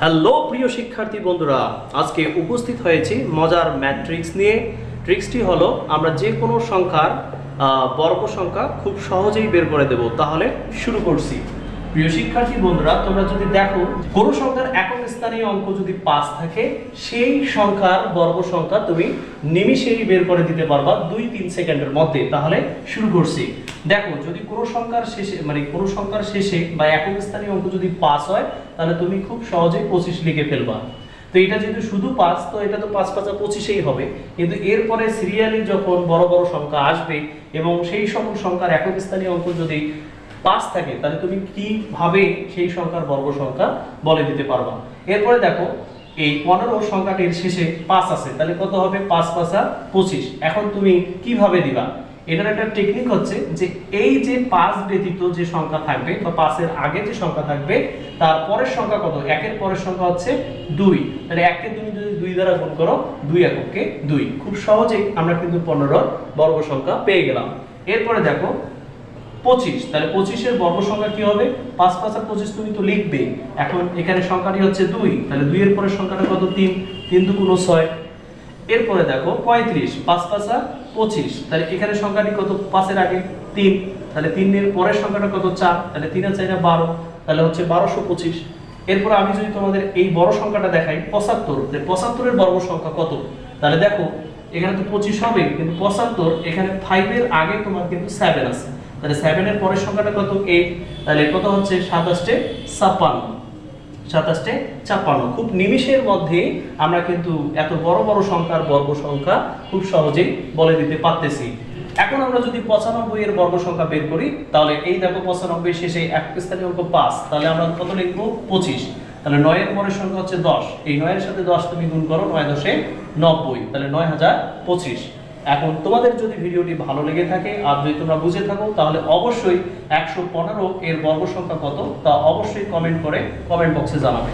Hello, প্রিয় শিক্ষার্থী বন্ধুরা, আজকে উপস্থিত হয়েছি মজার ম্যাট্রিক্স নিয়ে। ট্রিক্সটি হলো, আমরা যে কোনো সংখ্যার বর্গ সংখ্যা খুব সহজেই বের করে দেব। তাহলে শুরু করছি। প্রিয় শিক্ষার্থী বন্ধুরা, তোমরা যদি দেখো, কোনো সংখ্যার একক স্থানীয় অঙ্ক যদি পাঁচ থাকে, সেই সংখ্যার বর্গ সংখ্যা তুমি নিমিষেই বের করে দিতে পারবা দুই তিন সেকেন্ডের মধ্যে। তাহলে শুরু করছি। দেখো, যদি কোনো সংখ্যার শেষে মানে কোনো সংখ্যার শেষে বা একক স্থানীয় অঙ্ক যদি পাস হয়, তাহলে তুমি খুব সহজেই পঁচিশ লিখে ফেলবা। তো এটা যেহেতু শুধু পাঁচ, তো এটা তো পাঁচ পাঁচা পঁচিশেই হবে। কিন্তু এরপরে সিরিয়ালি যখন বড় বড় সংখ্যা আসবে এবং সেই সকল সংখ্যার একক স্থানীয় অঙ্ক যদি পাঁচ থাকে, তাহলে তুমি কীভাবে সেই সংখ্যার বর্গ সংখ্যা বলে দিতে পারবা? এরপরে দেখো, এই পনেরো সংখ্যাটির শেষে পাঁচ আছে, তাহলে কত হবে? পাঁচ পাঁচা পঁচিশ। এখন তুমি কীভাবে দিবা? এটার একটা টেকনিক হচ্ছে যে এই যে পাঁচ ব্যতীত যে সংখ্যা থাকবে, বা পাঁচের আগে যে সংখ্যা থাকবে, তার পরের সংখ্যা কত? একের পরের সংখ্যা হচ্ছে দুই। তাহলে এককে তুমি যদি দুই দ্বারা গুণ করো, দুই এককে দুই। খুব সহজেই আমরা কিন্তু পনেরোর বর্গ সংখ্যা পেয়ে গেলাম। এরপরে দেখো পঁচিশ, তাহলে পঁচিশের বর্গ সংখ্যা কি হবে? পাঁচ পাঁচ আর পঁচিশ তুমি তো লিখবে। এখন এখানে সংখ্যাটি হচ্ছে দুই, তাহলে দুইয়ের পরের সংখ্যাটা কত? তিন তিন দু কোনো ছয়। এরপরে দেখো, পঁয়ত্রিশ, পাঁচ পাঁচা পঁচিশ, তাহলে এখানে সংখ্যাটি কত? পাঁচের আগে তিন, তাহলে তিনের পরের সংখ্যাটা কত? চার, তাহলে তিন আর চাইরা বারো, তাহলে হচ্ছে বারোশো পঁচিশ। এরপর আমি যদি তোমাদের এই বড় সংখ্যাটা দেখাই, পঁচাত্তর যে পঁচাত্তরের বর্গ সংখ্যা কত? তাহলে দেখো, এখানে তো পঁচিশ হবে কিন্তু পঁচাত্তর, এখানে ফাইভের আগে তোমার কিন্তু সেভেন আছে। তাহলে সেভেনের পরের সংখ্যাটা কত? এইট তাহলে কত হচ্ছে? সাতাশটে ছাপ্পান্ন। সাতাশটে ছাপ্পান্ন। খুব নিমিষের মধ্যে আমরা কিন্তু এত বড় বড় সংখ্যার বর্গ সংখ্যা খুব সহজেই বলে দিতে পারতেছি। এখন আমরা যদি পঁচানব্বই এর বর্গ সংখ্যা বের করি, তাহলে এই দেখো পঁচানব্বই শেষে এক স্থানীয় অঙ্ক পাঁচ। তাহলে আমরা কত লিখব? পঁচিশ। তাহলে নয়ের পরের সংখ্যা হচ্ছে দশ। এই নয়ের সাথে দশ তুমি গুণ করো, নয় দশে নব্বই। তাহলে নয় হাজার পঁচিশ। এখন তোমাদের যদি ভিডিওটি ভালো লেগে থাকে আর যদি তোমরা বুঝে থাকো, তাহলে অবশ্যই একশো পনেরো এর বর্গ সংখ্যা কত তা অবশ্যই কমেন্ট করে কমেন্ট বক্সে জানাবে।